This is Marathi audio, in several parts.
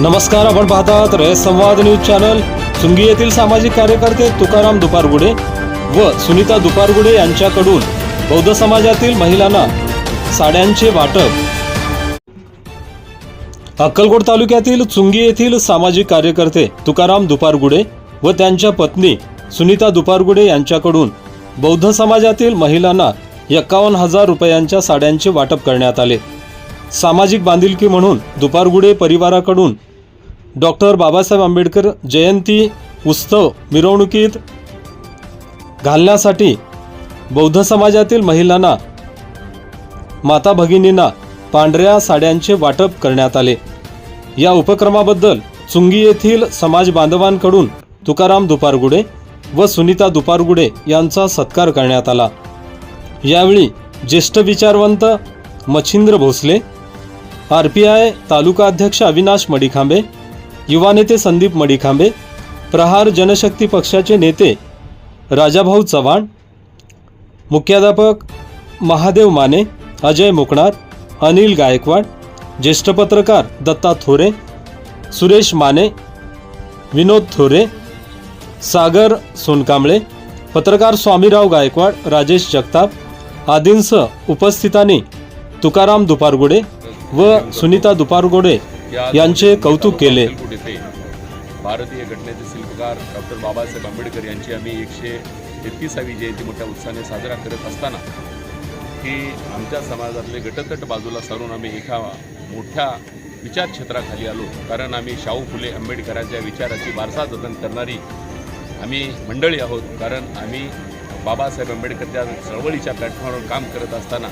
नमस्कार आपण पाहतात रयत संवाद न्यूज चॅनल. सुंगी येथील सामाजिक कार्यकर्ते तुकाराम दुपारगुडे व सुनीता दुपारगुडे यांच्याकडून बौद्ध समाजातील महिलांना साड्यांचे वाटप. अक्कलकोट तालुक्यातील चुंगी येथील सामाजिक कार्यकर्ते तुकाराम दुपारगुडे व त्यांच्या पत्नी सुनीता दुपारगुडे यांच्याकडून बौद्ध समाजातील महिलांना एक्कावन्न हजार रुपयांच्या साड्यांचे वाटप करण्यात आले. सामाजिक बांधिलकी म्हणून दुपारगुडे परिवाराकडून डॉक्टर बाबासाहेब आंबेडकर जयंती उत्सव मिरवणुकीत घालण्यासाठी बौद्ध समाजातील महिलांना माता भगिनींना पांढऱ्या साड्यांचे वाटप करण्यात आले. या उपक्रमाबद्दल चुंगी येथील समाज बांधवांकडून तुकाराम दुपारगुडे व सुनीता दुपारगुडे यांचा सत्कार करण्यात आला. यावेळी ज्येष्ठ विचारवंत Machhindra Bhosale R P I तालुका अध्यक्ष अविनाश मडिखांबे युवा नेते संदीप मडिखांबे प्रहार जनशक्ती पक्षाचे नेते राजाभाऊ चव्हाण मुख्याध्यापक महादेव माने अजय मुकणार अनिल गायकवाड ज्येष्ठ पत्रकार दत्ता थोरे सुरेश माने विनोद थोरे सागर सोनकांबळे पत्रकार स्वामीराव गायकवाड राजेश जगताप आदींसह उपस्थितांनी तुकाराम दुपारगुडे व सुनीता दुपारगुडे यांचे कौतुक केले. भारतीय घटनेचे शिल्पकार डॉक्टर बाबासाहेब आंबेडकर यांची आम्ही एकशे एकतीसावी जयंती मोठ्या उत्साहाने साजरा करत असताना की आमच्या समाजातले गटतट बाजूला सरून आम्ही एका मोठ्या विचार क्षेत्राखाली आलो. कारण आम्ही शाहू फुले आंबेडकरांच्या विचाराची वारसा जतन करणारी आम्ही मंडळी आहोत. कारण आम्ही बाबासाहेब आंबेडकरच्या चळवळीच्या प्लॅटफॉर्मवर काम करत असताना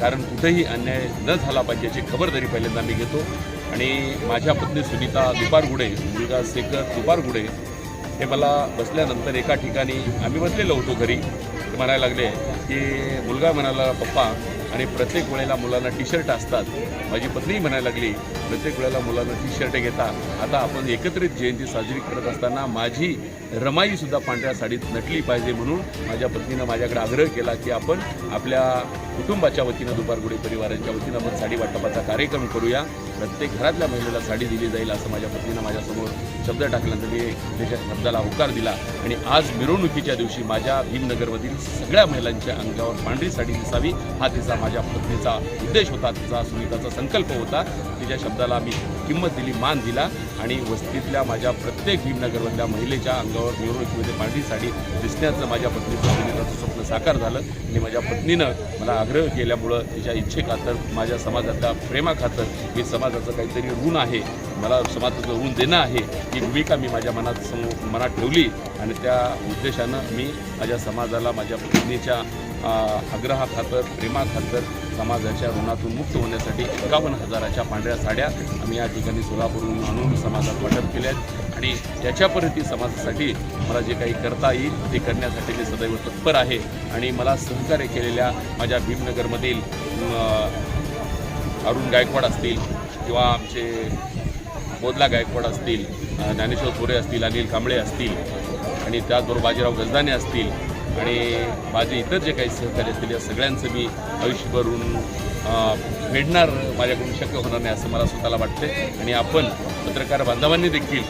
कारण कुठेही अन्याय न झाला पाहिजे याची खबरदारी पहिल्यांदा मी घेतो. आणि माझ्या पत्नी सुनीता दुपारगुडे मुलगा शेखर दुपारगुडे हे मला बसल्यानंतर एका ठिकाणी आम्ही बसलेलो होतो घरी. म्हणायला लागले की मुलगा म्हणाला पप्पा आणि प्रत्येक वेळेला मुलांना टी शर्ट असतात. माझी पत्नी म्हणायला लागली प्रत्येक वेळेला मुलांना टी शर्ट घेता. आता आपण एकत्रित जयंती साजरी करत असताना माझी रमाईसुद्धा पांढऱ्या साडीत नटली पाहिजे म्हणून माझ्या पत्नीनं माझ्याकडे आग्रह केला की आपण आपल्या कुटुंबाच्या वतीनं दुपारगुडी परिवारांच्या वतीनं आपण साडी वाटपाचा कार्यक्रम करूया. प्रत्येक घरातल्या महिलेला साडी दिली जाईल असं माझ्या पत्नीनं माझ्यासमोर शब्द टाकल्यानंतर मी त्याच्या शब्दाला होकार दिला. आणि आज मिरवणुकीच्या दिवशी माझ्या भीमनगरमधील सगळ्या महिलांच्या अंगावर पांढरी साडी दिसावी. हा तिचा माझ्या पत्नीचा उद्देश होता. तिचा सुनीताचा संकल्प होता. तिच्या शब्दाला मी किंमत दिली मान दिला. आणि वस्तीतल्या माझ्या प्रत्येक भीमनगरमधल्या महिलेच्या अंगावर निवडणुकीमध्ये पांढरी दिसण्याचं माझ्या पत्नीचं सुनीताचं स्वप्न साकार झालं. आणि माझ्या पत्नीनं मला आग्रह केल्यामुळं तिच्या इच्छेखातर माझ्या समाजातल्या प्रेमाखातर हे समाजाचं काहीतरी ऋण आहे. मला समाजाचं ऋण देणं आहे. ही भूमिका मी माझ्या मनात समोर मनात ठेवली आणि त्या उद्देशानं मी माझ्या समाजाला माझ्या पत्नीच्या आग्रहाखातर प्रेमाखातर समाजाच्या ऋणातून मुक्त होण्यासाठी एकावन्न हजाराच्या पांढऱ्या साड्या आम्ही या ठिकाणी सोलापूरहून आणून समाजात वाटप केल्या आहेत. आणि त्याच्यापर्यंत समाजासाठी मला जे काही करता येईल ते करण्यासाठी मी सदैव तत्पर आहे. आणि मला सहकार्य केलेल्या माझ्या भीमनगरमधील अरुण गायकवाड असतील किंवा आमचे बोधला गायकवाड असतील ज्ञानेश्वर थोरे असतील अनिल कांबळे असतील आणि त्याचबरोबर बाजीराव गजदाने असतील आणि माझे इतर जे काही सहकारी असतील या सगळ्यांचं मी आयुष्यभरून अ, फेडणार माझ्याकडून शक्य होणार नाही असं मला स्वतःला वाटते आणि आपण पत्रकार बांधवांनी देखील